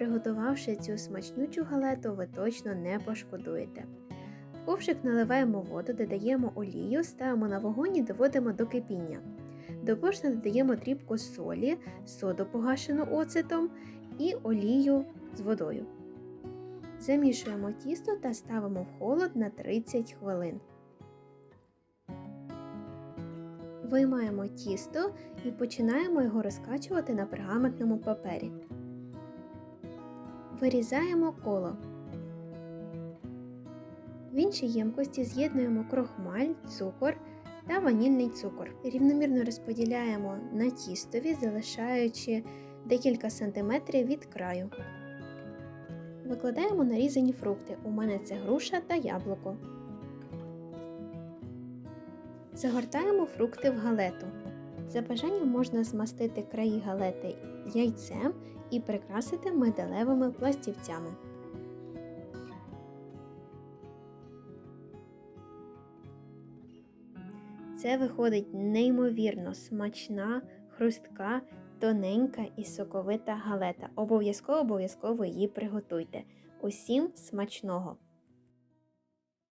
Приготувавши цю смачнючу галету, ви точно не пошкодуєте. В ковшик наливаємо воду, додаємо олію, ставимо на вогонь і доводимо до кипіння. До борошна додаємо дрібку солі, соду погашену оцетом і олію з водою. Замішуємо тісто та ставимо в холод на 30 хвилин. Виймаємо тісто і починаємо його розкачувати на пергаментному папері. Вирізаємо коло. В іншій ємкості з'єднуємо крохмаль, цукор та ванільний цукор. Рівномірно розподіляємо на тістові, залишаючи декілька сантиметрів від краю. Викладаємо нарізані фрукти. У мене це груша та яблуко. Загортаємо фрукти в галету. За бажанням можна змастити краї галети яйцем і прикрасити металевими пластівцями. Це виходить неймовірно смачна, хрустка, тоненька і соковита галета. Обов'язково обов'язково її приготуйте. Усім смачного!